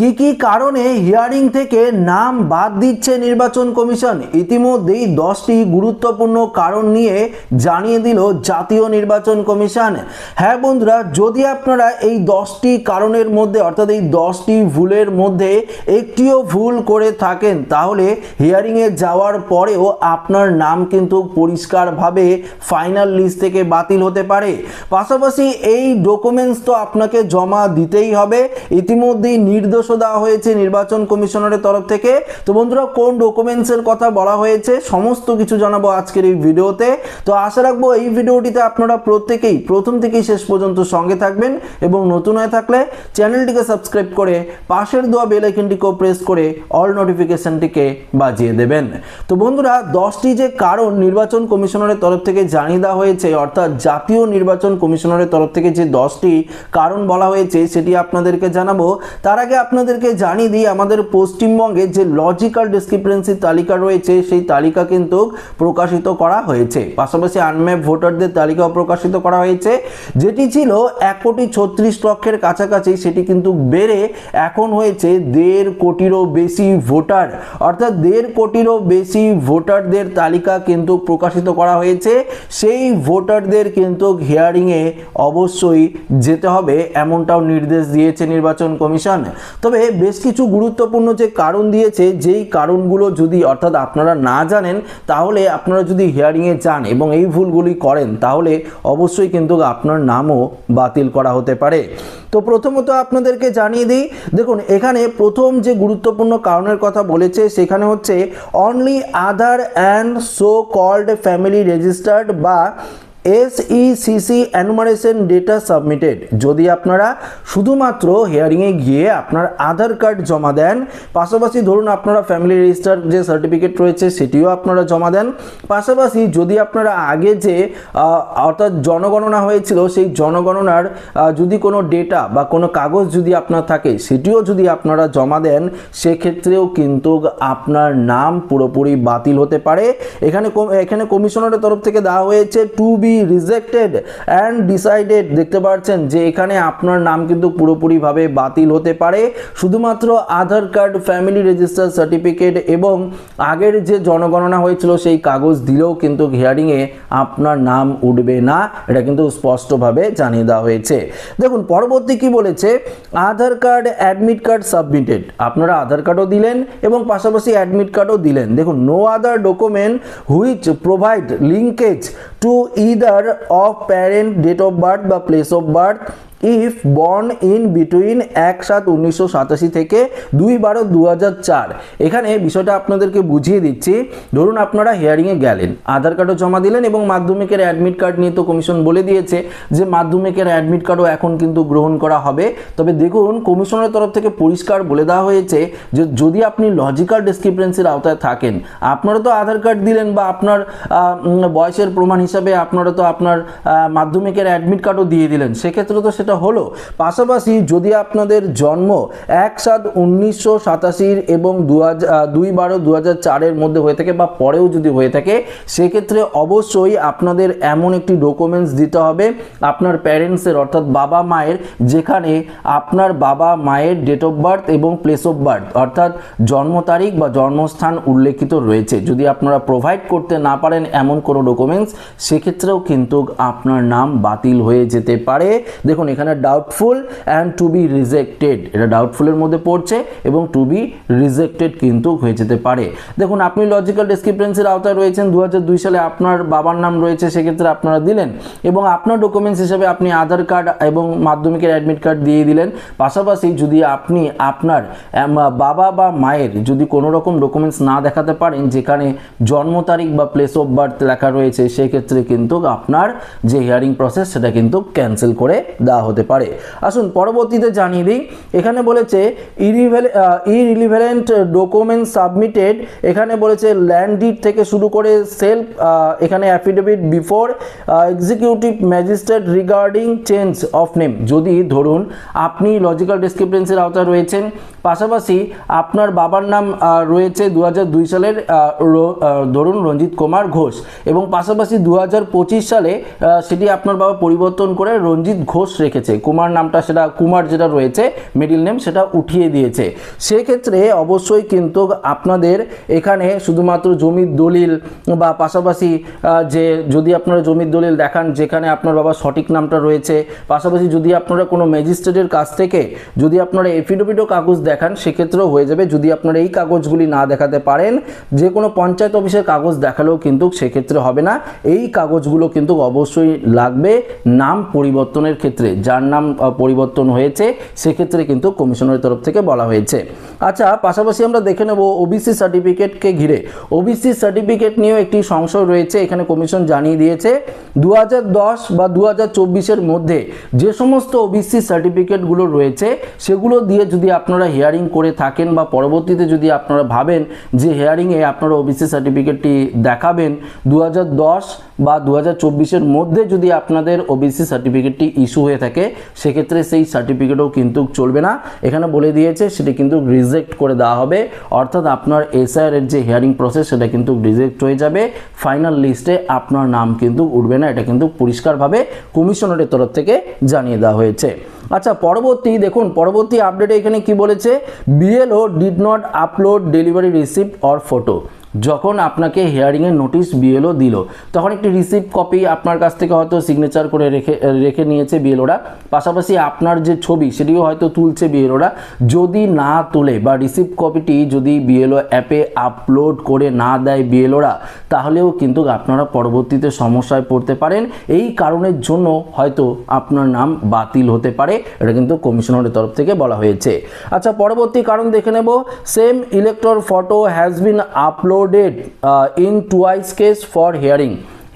কি কি কারণে হিয়ারিং থেকে নাম বাদ দিচ্ছে নির্বাচন কমিশন? ইতিমধ্যেই দশটি গুরুত্বপূর্ণ কারণ নিয়ে জানিয়ে দিল জাতীয় নির্বাচন কমিশন। হ্যাঁ বন্ধুরা, যদি আপনারা এই দশটি কারণের মধ্যে, অর্থাৎ এই দশটি ভুলের মধ্যে একটিও ভুল করে থাকেন, তাহলে হিয়ারিংয়ে যাওয়ার পরেও আপনার নাম কিন্তু পরিষ্কারভাবে ফাইনাল লিস্ট থেকে বাতিল হতে পারে। পাশাপাশি এই ডকুমেন্টস তো আপনাকে জমা দিতেই হবে। ইতিমধ্যেই নির্দেশও দেওয়া হয়েছে নির্বাচন কমিশনারের তরফ থেকে। তো বন্ধুরা, কোন ডকুমেন্টসের কথা বলা হয়েছে, সমস্ত কিছু জানাব আজকের এই ভিডিওতে। তো আশা রাখব এই ভিডিওটিতে আপনারা প্রত্যেকেই, প্রথম থেকেই শেষ পর্যন্ত সঙ্গে থাকবেন এবং নতুন হয়ে থাকলে চ্যানেলটিকে সাবস্ক্রাইব করে পাশের দোয়া বেল আইকনটিকেও প্রেস করে অল নোটিফিকেশনটিকে বাজিয়ে দেবেন। তো বন্ধুরা, দশটি যে কারণ নির্বাচন কমিশনারের তরফ থেকে জানিয়ে দেওয়া হয়েছে, অর্থাৎ জাতীয় নির্বাচন কমিশনারের তরফ থেকে যে দশটি কারণ বলা হয়েছে, সেটি আপনাদেরকে জানাব। তার আগে আপনাদেরকে জানিয়ে দিই, আমাদের পশ্চিমবঙ্গে যে লজিক্যাল ডিসক্রিপেন্সির তালিকা রয়েছে, সেই তালিকা কিন্তু প্রকাশিত করা হয়েছে। পাশাপাশি আনম্যাপ ভোটারদের তালিকাও প্রকাশিত করা হয়েছে। যেটি ছিল এক কোটি ছত্রিশ লক্ষের কাছাকাছি, সেটি কিন্তু বেড়ে এখন হয়েছে দেড় কোটিরও বেশি ভোটার। অর্থাৎ দেড় কোটিরও বেশি ভোটারদের তালিকা কিন্তু প্রকাশিত করা হয়েছে। সেই ভোটারদের কিন্তু হিয়ারিংয়ে অবশ্যই যেতে হবে, এমনটাও নির্দেশ দিয়েছে নির্বাচন কমিশন। তবে বেশ কিছু গুরুত্বপূর্ণ যে কারণ দিয়েছে, যেই কারণগুলো যদি অর্থাৎ আপনারা না জানেন, তাহলে আপনারা যদি হিয়ারিংয়ে যান এবং এই ভুলগুলি করেন, তাহলে অবশ্যই কিন্তু আপনার নামও বাতিল করা হতে পারে। তো প্রথমত আপনাদেরকে জানিয়ে দিই, দেখুন, এখানে প্রথম যে গুরুত্বপূর্ণ কারণের কথা বলেছে, সেখানে হচ্ছে only Aadhaar and so called family registered বা এসইসিসি অ্যানুমারেশন ডেটা সাবমিটেড। যদি আপনারা শুধুমাত্র হিয়ারিংয়ে গিয়ে আপনার আধার কার্ড জমা দেন, পাশাপাশি ধরুন আপনারা ফ্যামিলি রেজিস্টার যে সার্টিফিকেট রয়েছে সেটিও আপনারা জমা দেন। পাশাপাশি যদি আপনারা আগে যে অর্থাৎ জনগণনা হয়েছিল, সেই জনগণনার যদি কোনো ডেটা বা কোনো কাগজ যদি আপনার থাকে, সেটিও যদি আপনারা জমা দেন, সেক্ষেত্রেও কিন্তু আপনার নাম পুরোপুরি বাতিল হতে পারে। এখানে এখানে কমিশনারের তরফ থেকে দেওয়া হয়েছে to be rejected and decided দেখতে পাচ্ছেন যে এখানে আপনার নাম কিন্তু পুরোপুরিভাবে বাতিল হতে পারে। শুধুমাত্র Aadhaar card, family register certificate এবং আগের যে জনগণনা হয়েছিল সেই কাগজ দিলেও কিন্তু হিয়ারিংয়ে আপনার নাম উঠবে না। এটা কিন্তু স্পষ্টভাবে জানিয়ে দেওয়া হয়েছে। দেখুন, পরবর্তী কি বলেছে? Aadhaar card, admit card submitted. আপনারা আধার কার্ডও দিলেন এবং পাশাপাশি অ্যাডমিট কার্ডও দিলেন। দেখুন no other document which provide linkage to either of parent date of birth বা place of birth if born in between এক সাত উনিশশো সাতাশি থেকে দুই বারো দু চার। এখানে বিষয়টা আপনাদেরকে বুঝিয়ে দিচ্ছি। ধরুন আপনারা হিয়ারিংয়ে গেলেন, আধার কার্ডও জমা দিলেন এবং মাধ্যমিকের অ্যাডমিট কার্ড নিয়ে তো কমিশন বলে দিয়েছে যে মাধ্যমিকের অ্যাডমিট কার্ডও এখন কিন্তু গ্রহণ করা হবে। তবে দেখুন, কমিশনের তরফ থেকে পরিষ্কার বলে দেওয়া হয়েছে যে যদি আপনি লজিক্যাল ডিসক্রিপেন্সির আওতায় থাকেন আপনারা তো আধার কার্ড দিলেন বা আপনার বয়সের প্রমাণ হিসাবে আপনারা তো আপনার মাধ্যমিকের অ্যাডমিট কার্ডও দিয়ে দিলেন, সেক্ষেত্রে তো সেটা হলো, পাশাপাশি যদি আপনাদের জন্ম এক সাত উনিশশো সাতাশির এবং দু দুই বারো দু চারের মধ্যে হয়ে থাকে বা পরেও যদি হয়ে থাকে, সেক্ষেত্রে অবশ্যই আপনাদের এমন একটি ডকুমেন্টস দিতে হবে আপনার প্যারেন্টসের অর্থাৎ বাবা মায়ের, যেখানে আপনার বাবা মায়ের ডেট অফ বার্থ এবং প্লেস অফ বার্থ অর্থাৎ জন্ম তারিখ বা জন্মস্থান উল্লেখিত রয়েছে। যদি আপনারা প্রোভাইড করতে না পারেন এমন কোনো ডকুমেন্টস সেক্ষেত্রেও কিন্তু আপনার নাম বাতিল হয়ে যেতে পারে। দেখুন, এখানে doubtful and to be rejected এটা ডাউটফুলের মধ্যে পড়ছে এবং টু বি রিজেক্টেড কিন্তু হয়ে যেতে পারে। দেখুন, আপনি লজিক্যাল ডিসক্রিপেন্সির আওতায় রয়েছেন। দু সালে আপনার বাবার নাম রয়েছে, সেক্ষেত্রে আপনারা দিলেন এবং আপনার ডকুমেন্টস হিসেবে আপনি আধার কার্ড এবং মাধ্যমিকের অ্যাডমিট কার্ড দিয়ে দিলেন। পাশাপাশি যদি আপনি আপনার বাবা বা মায়ের যদি কোনো রকম ডকুমেন্টস না দেখাতে পারেন, যেখানে জন্ম তারিখ বা প্লেস অফ বার্থ লেখা রয়েছে, সেক্ষেত্রে কিন্তু আপনার যে হিয়ারিং প্রসেস সেটা কিন্তু ক্যান্সেল করে দেওয়া হতে পারে। আসুন পরবর্তীতে জানিয়ে দিই, এখানে বলেছে ইরিলিভেন্ট ডকুমেন্ট সাবমিটেড এখানে বলেছে ল্যান্ড থেকে শুরু করে সেলফ এখানে affidavit before executive magistrate regarding change of name যদি ধরুন, আপনি লজিক্যাল ডিসক্রিপেন্সির আওতায় রয়েছেন, পাশাপাশি আপনার বাবার নাম রয়েছে দু সালের ধরুন রঞ্জিত কুমার ঘোষ এবং পাশাপাশি দু হাজার পঁচিশ সালে সেটি আপনার বাবা পরিবর্তন করে রঞ্জিত ঘোষ রেখেছে রেখেছে। কুমার নামটা সেটা, কুমার যেটা রয়েছে মিডিল নেম সেটা উঠিয়ে দিয়েছে। সেক্ষেত্রে অবশ্যই কিন্তু আপনাদের এখানে শুধুমাত্র জমির দলিল বা পাশাপাশি যে যদি আপনারা জমির দলিল দেখান যেখানে আপনার বাবা সঠিক নামটা রয়েছে, পাশাপাশি যদি আপনারা কোনো ম্যাজিস্ট্রেটের কাছ থেকে যদি আপনারা এফিডেভিটও কাগজ দেখান, সেক্ষেত্রেও হয়ে যাবে। যদি আপনারা এই কাগজগুলি না দেখাতে পারেন, যে কোনো পঞ্চায়েত অফিসের কাগজ দেখালেও কিন্তু সেক্ষেত্রে হবে না। এই কাগজগুলো কিন্তু অবশ্যই লাগবে নাম পরিবর্তনের ক্ষেত্রে। যার নাম পরিবর্তন হয়েছে, সেক্ষেত্রে কিন্তু কমিশনের তরফ থেকে বলা হয়েছে। আচ্ছা পাশাপাশি আমরা দেখে নেব ওবিসি সার্টিফিকেটকে ঘিরে। ওবিসি সার্টিফিকেট নিয়েও একটি সংশয় রয়েছে, এখানে কমিশন জানিয়ে দিয়েছে দু বা দু হাজার মধ্যে যে সমস্ত ওবিসি সার্টিফিকেটগুলো রয়েছে, সেগুলো দিয়ে যদি আপনারা হিয়ারিং করে থাকেন বা পরবর্তীতে যদি আপনারা ভাবেন যে হিয়ারিংয়ে আপনারা ওবিসি সার্টিফিকেটটি দেখাবেন দু বা দু হাজার মধ্যে যদি আপনাদের ওবিসি সার্টিফিকেটটি ইস্যু হয়ে থাকে সেক্ষেত্রে সেই সার্টিফিকেটও কিন্তু চলবে না। এখানে বলে দিয়েছে, সেটি কিন্তু রিজেক্ট করে দেওয়া হবে। অর্থাৎ আপনার এসআইআর এর যে হিয়ারিং প্রসেস সেটা কিন্তু রিজেক্ট হয়ে যাবে। ফাইনাল লিস্টে আপনার নাম কিন্তু উঠবে না, এটা কিন্তু পরিষ্কারভাবে কমিশনারের তরফ থেকে জানিয়ে দেওয়া হয়েছে। আচ্ছা পরবর্তী, দেখুন, পরবর্তী আপডেটে এখানে কি বলেছে? BLO did not upload delivery receipt or photo যখন আপনাকে হিয়ারিংয়ের নোটিশ বিএলও দিল, তখন একটি রিসিপ্ট কপি আপনার কাছ থেকে হয়তো সিগনেচার করে রেখে রেখে নিয়েছে বিএলওরা পাশাপাশি আপনার যে ছবি, সেটিও হয়তো তুলছে বিএলওরা যদি না তোলে বা রিসিপ্ট কপিটি যদি বিএলও অ্যাপে আপলোড করে না দেয় বিএলওরা তাহলেও কিন্তু আপনারা পরবর্তীতে সমস্যায় পড়তে পারেন। এই কারণের জন্য হয়তো আপনার নাম বাতিল হতে পারে। এটা কিন্তু কমিশনারের তরফ থেকে বলা হয়েছে। আচ্ছা পরবর্তী কারণ দেখে নেব। Same electoral photo has been uploaded in twice case for hearing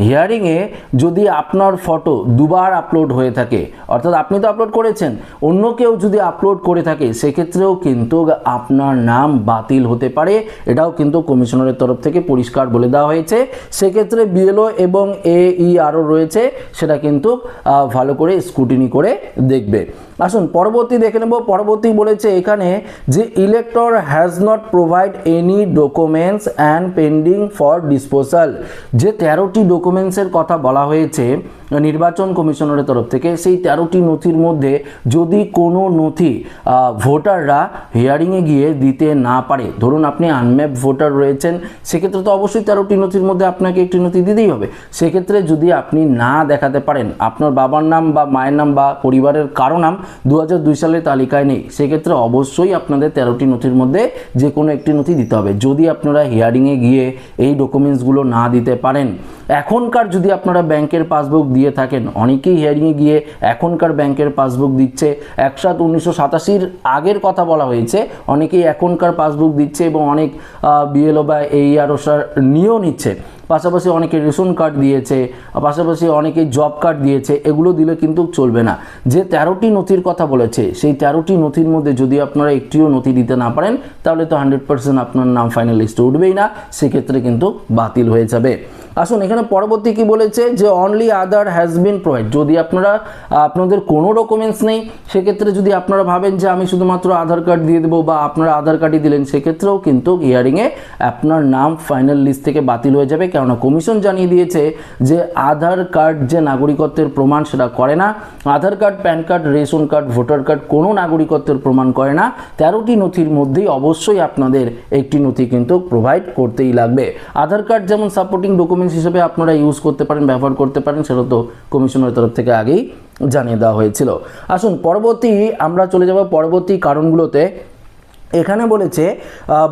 হিয়ারিংয়ে যদি আপনার ফটো দুবার আপলোড হয়ে থাকে, অর্থাৎ আপনি তো আপলোড করেছেন, অন্য কেউ যদি আপলোড করে থাকে, সেক্ষেত্রেও কিন্তু আপনার নাম বাতিল হতে পারে। এটাও কিন্তু কমিশনারের তরফ থেকে পরিষ্কার বলে দেওয়া হয়েছে। সেক্ষেত্রে বিএলও এবং এ ই আরও রয়েছে, সেটা কিন্তু ভালো করে স্কুটিনি করে দেখবে। আসুন, পরবর্তী দেখে নেব। পরবর্তী বলেছে এখানে যে elector has not provide any documents and pending for disposal যে তেরোটি ডকুমেন্টসের কথা বলা হয়েছে নির্বাচন কমিশনারের তরফ থেকে সেই তেরোটি নথির মধ্যে যদি কোনো নথি ভোটাররা হিয়ারিংয়ে গিয়ে দিতে না পারে, ধরুন আপনি আনম্যাপ ভোটার রয়েছেন, সেক্ষেত্রে তো অবশ্যই তেরোটি নথির মধ্যে আপনাকে একটি নথি দিতেই হবে। সেক্ষেত্রে যদি আপনি না দেখাতে পারেন, আপনার বাবার নাম বা মায়ের নাম বা পরিবারের কারও নাম দু দুই সালের তালিকায় নেই, সেক্ষেত্রে অবশ্যই আপনাদের তেরোটি নথির মধ্যে যে কোনো একটি নথি দিতে হবে। যদি আপনারা হিয়ারিংয়ে গিয়ে এই ডকুমেন্টসগুলো না দিতে পারেন, এখনকার যদি আপনারা ব্যাংকের পাসবুক দিয়ে থাকেন। অনেকেই হিয়ারিংয়ে গিয়ে এখনকার ব্যাংকের পাসবুক দিচ্ছে। একসাথ উনিশশো সাতাশির আগের কথা বলা হয়েছে। অনেকেই এখনকার পাসবুক দিচ্ছে এবং অনেক বিএলও বা আর নিয়েও নিচ্ছে। পাশাপাশি অনেকে রেশন কার্ড দিয়েছে, পাশাপাশি অনেকে জব কার্ড দিয়েছে, এগুলো দিলে কিন্তু চলবে না। যে তেরোটি নথির কথা বলেছে, সেই তেরোটি নথির মধ্যে যদি আপনারা একটিও নথি দিতে না পারেন, তাহলে তো হান্ড্রেড পার্সেন্ট আপনার নাম ফাইনাল লিস্টে উঠবেই না, সেক্ষেত্রে কিন্তু বাতিল হয়ে যাবে। আসুন, এখানে পরবর্তী কি বলেছে? যে only Aadhaar has been provide যদি আপনারা, আপনাদের কোনো ডকুমেন্টস নেই, সেক্ষেত্রে যদি আপনারা ভাবেন যে আমি শুধুমাত্র আধার কার্ড দিয়ে দেবো বা আপনারা আধার কার্ডই দিলেন, সেক্ষেত্রেও কিন্তু হিয়ারিংয়ে আপনার নাম ফাইনাল লিস্ট থেকে বাতিল হয়ে যাবে। কেননা কমিশন জানিয়ে দিয়েছে যে আধার কার্ড যে নাগরিকত্বের প্রমাণ সেটা করে না। Aadhaar card, pan card, ration card, voter card কোনো নাগরিকত্বের প্রমাণ করে না। তেরোটি নথির মধ্যেই অবশ্যই আপনাদের একটি নথি কিন্তু প্রোভাইড করতেই লাগবে। আধার কার্ড যেমন সাপোর্টিং ডকুমেন্টস হিসেবে আপনারা ইউজ করতে পারেন, ব্যবহার করতে পারেন, সেটা তো কমিশনের তরফ থেকে আগেই জানিয়ে দেওয়া হয়েছিল। আসুন, পরবর্তী আমরা চলে যাব পরবর্তী কারণগুলোতে। এখানে বলেছে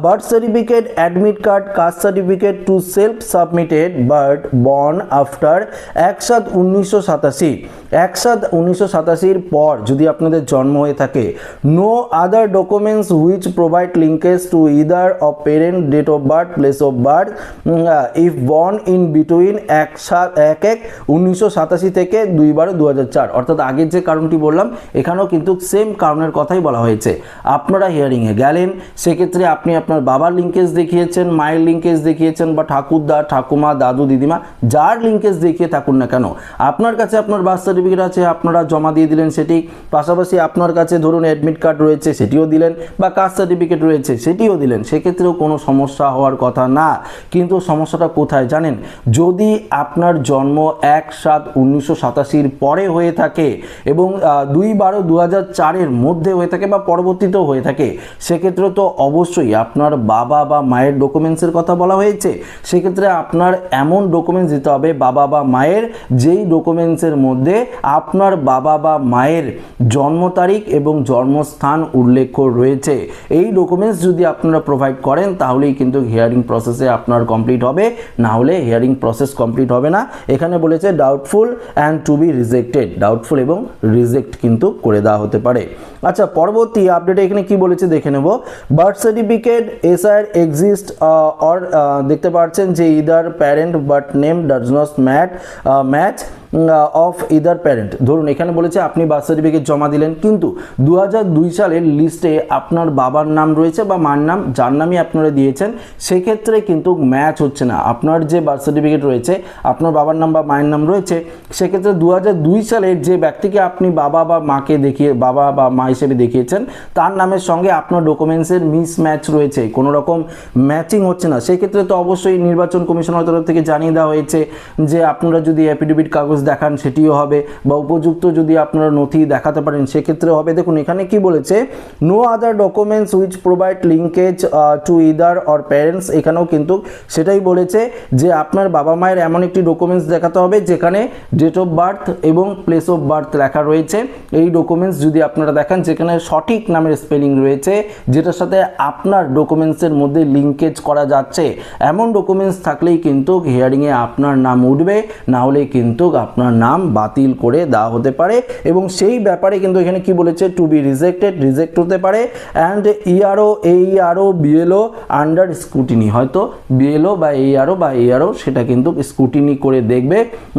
birth certificate admit card caste certificate to self submitted bird born after এক সাত উনিশশো সাতাশি। এক সাত উনিশশো সাতাশির পর যদি আপনাদের জন্ম হয়ে থাকে no other documents which provide linkage to either of parent date of birth place of birth if born in between এক সাত, এক এক উনিশশো সাতাশি থেকে দুই বারো দু চার। অর্থাৎ আগের যে কারণটি বললাম, এখানেও কিন্তু সেম কারণের কথাই বলা হয়েছে। আপনারা হিয়ারিংয়ে গেলেন, সেক্ষেত্রে আপনি আপনার বাবার লিঙ্কেজ দেখিয়েছেন, মায়ের লিঙ্কেজ দেখিয়েছেন, বা ঠাকুরদা, ঠাকুমা, দাদু, দিদিমা, যার লিঙ্কেজ দেখিয়ে থাকুন না কেন, আপনার কাছে আপনার বার্থ সার্টিফিকেট আছে, আপনারা জমা দিয়ে দিলেন সেটি। পাশাপাশি আপনার কাছে ধরুন অ্যাডমিট কার্ড রয়েছে, সেটিও দিলেন বা কাস্ট সার্টিফিকেট রয়েছে, সেটিও দিলেন। সেক্ষেত্রেও কোনো সমস্যা হওয়ার কথা না। কিন্তু সমস্যাটা কোথায় জানেন? যদি আপনার জন্ম এক সাত উনিশশো সাতাশির পরে হয়ে থাকে এবং দুই বারো দু হাজার চারের মধ্যে হয়ে থাকে বা পরবর্তীতেও হয়ে থাকে, সেক্ষেত্রে তো অবশ্যই আপনার বাবা বা মায়ের ডকুমেন্টসের কথা বলা হয়েছে। সেক্ষেত্রে আপনার এমন ডকুমেন্টস দিতে হবে বাবা বা মায়ের যেই ডকুমেন্টসের মধ্যে আপনার বাবা বা মায়ের জন্ম তারিখ এবং জন্মস্থান উল্লেখ রয়েছে। এই ডকুমেন্টস যদি আপনারা প্রোভাইড করেন, তাহলেই কিন্তু হিয়ারিং প্রসেসে আপনার কমপ্লিট হবে। না হলে হিয়ারিং প্রসেস কমপ্লিট হবে না। এখানে বলেছে doubtful and to be rejected doubtful এবং রিজেক্ট কিন্তু করে দেওয়া হতে পারে। আচ্ছা পরবর্তী আপডেটে এখানে কি বলেছে দেখে নেব। Birth certificate SR exist or দেখতে পাচ্ছেন যে either parent but name does not mat match of either parent ধরুন, এখানে বলেছে, আপনি বার্থ সার্টিফিকেট জমা দিলেন। কিন্তু দু সালের লিস্টে আপনার বাবার নাম রয়েছে বা মার নাম, যার নামই আপনারা দিয়েছেন, সেক্ষেত্রে কিন্তু ম্যাচ হচ্ছে না। আপনার যে বার্থ সার্টিফিকেট রয়েছে, আপনার বাবার নাম বা মায়ের নাম রয়েছে, সেক্ষেত্রে দু সালের যে ব্যক্তিকে আপনি বাবা বা মাকে দেখিয়ে, বাবা বা মা হিসেবে দেখিয়েছেন, তার নামের সঙ্গে আপনার ডকুমেন্টসের মিস ম্যাচ রয়েছে। কোনো রকম ম্যাচিং হচ্ছে না। সেক্ষেত্রে তো অবশ্যই নির্বাচন কমিশনের তরফ থেকে জানিয়ে দেওয়া হয়েছে যে আপনারা যদি অ্যাফিডেভিট কাগজ দেখান, সেটিও হবে। বা উপযুক্ত যদি আপনারা নথি দেখাতে পারেন, সেক্ষেত্রে হবে। দেখুন, এখানে কি বলেছে? No other documents which provide linkage to either or parents এখানেও কিন্তু সেটাই বলেছে যে আপনার বাবা মায়ের এমন একটি ডকুমেন্টস দেখাতে হবে, যেখানে ডেট অফ বার্থ এবং প্লেস অফ বার্থ লেখা রয়েছে। এই ডকুমেন্টস যদি আপনারা দেখান, যেখানে সঠিক নামের স্পেলিং রয়েছে, যেটার সাথে আপনার ডকুমেন্টসের মধ্যে লিঙ্কেজ করা যাচ্ছে। এমন ডকুমেন্টস থাকলেই কিন্তু হিয়ারিংয়ে আপনার নাম উঠবে, না হলে কিন্তু আপনার নাম বাতিল করে দেওয়া হতে পারে এবং সেই ব্যাপারে কিন্তু এখানে কি বলেছে? টু বি রিজেক্টেড রিজেক্ট হতে পারে and ERO AERO BLO under scrutiny হয়তো বিএলও বা এইআরও বা এইআরও সেটা কিন্তু স্কুটিনি করে দেখবে।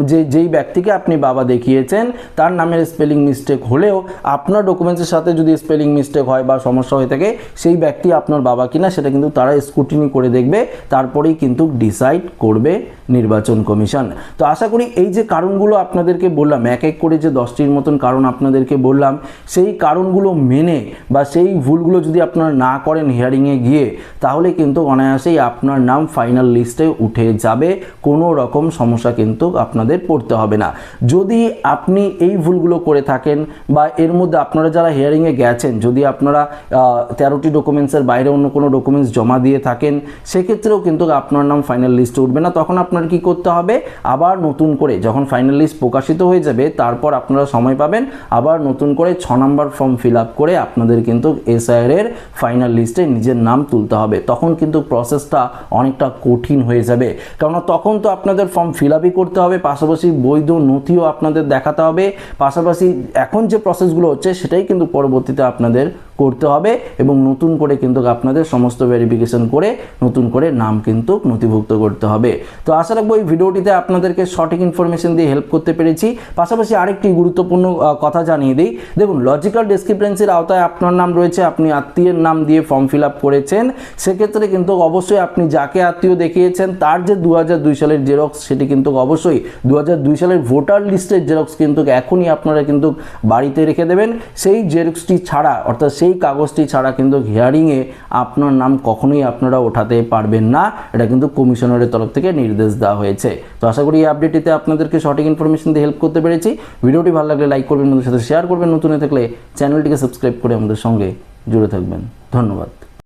যে, যেই ব্যক্তিকে আপনি বাবা দেখিয়েছেন, তার নামের স্পেলিং মিস্টেক হলেও আপনার ডকুমেন্টসের সাথে যদি স্পেলিং মিস্টেক হয় বা সমস্যা হয়ে থাকে, সেই ব্যক্তি আপনার বাবা কিনা সেটা কিন্তু তারা স্কুটিনি করে দেখবে। তারপরেই কিন্তু ডিসাইড করবে নির্বাচন কমিশন। তো আশা করি এই যে কারণগুলো আপনাদেরকে বললাম, এক এক করে যে দশটির মতন কারণ আপনাদেরকে বললাম, সেই কারণগুলো মেনে বা সেই ভুলগুলো যদি আপনারা না করেন হিয়ারিংয়ে গিয়ে, তাহলে কিন্তু অনায়াসেই আপনার নাম ফাইনাল লিস্টে উঠে যাবে। কোনো রকম সমস্যা কিন্তু আপনাদের পড়তে হবে না। যদি আপনি এই ভুলগুলো করে থাকেন বা এর মধ্যে আপনারা যারা হিয়ারিংয়ে গেছেন, যদি আপনারা তেরোটি ডকুমেন্টসের বাইরে অন্য কোনো ডকুমেন্টস জমা দিয়ে থাকেন, সেক্ষেত্রেও কিন্তু আপনার নাম ফাইনাল লিস্টে উঠবে না। তখন আপনার কি করতে হবে? আবার নতুন করে যখন ফাইনাল লিস্ট প্রকাশিত হয়ে যাবে, তারপর আপনারা সময় পাবেন। আবার নতুন করে ছ নম্বর ফর্ম ফিল আপ করে আপনাদের কিন্তু এসআইআর এর ফাইনাল লিস্টে নিজের নাম তুলতে হবে। তখন কিন্তু প্রসেসটা অনেকটা কঠিন হয়ে যাবে। কেননা তখন তো আপনাদের ফর্ম ফিল আপই করতে হবে, পাশাপাশি বৈধ নথিও আপনাদের দেখাতে হবে। পাশাপাশি এখন যে প্রসেসগুলো হচ্ছে, সেটাই কিন্তু পরবর্তীতে আপনাদের করতে হবে এবং নতুন করে কিন্তু আপনাদের সমস্ত ভেরিফিকেশন করে নতুন করে নাম কিন্তু নথিভুক্ত করতে হবে। তো আশা রাখব এই ভিডিওটিতে আপনাদেরকে সঠিক ইনফরমেশন দিয়ে হেল্প করতে পেরেছি। পাশাপাশি আরেকটি গুরুত্বপূর্ণ কথা জানিয়ে দিই। দেখুন লজিক্যাল ডিসক্রিপেন্সির আওতায় আপনার নাম রয়েছে, আপনি আত্মীয়ের নাম দিয়ে ফর্ম ফিল আপ করেছেন। সেক্ষেত্রে কিন্তু অবশ্যই আপনি যাকে আত্মীয় দেখিয়েছেন, তার যে দু সালের জেরক্স সেটি কিন্তু অবশ্যই দু সালের ভোটার লিস্টের জেরক্স কিন্তু এখনই আপনারা কিন্তু বাড়িতে রেখে দেবেন। সেই জেরক্সটি ছাড়া, অর্থাৎ সেই কাগজটি ছাড়া কিন্তু হিয়ারিংয়ে আপনার নাম কখনোই আপনারা ওঠাতে পারবেন না। এটা কিন্তু কমিশনারের তরফ থেকে নির্দেশ দেওয়া হয়েছে। তো আশা করি এই আপডেটটিতে আপনাদেরকে সঠিক ইনফরমেশন দিয়ে হেল্প করতে পেরেছি। ভিডিওটি ভালো লাগলে লাইক করবেন, বন্ধুদের সাথে শেয়ার করবেন। নতুন থাকলে চ্যানেলটিকে সাবস্ক্রাইব করে আমাদের সঙ্গে জুড়ে থাকবেন। ধন্যবাদ।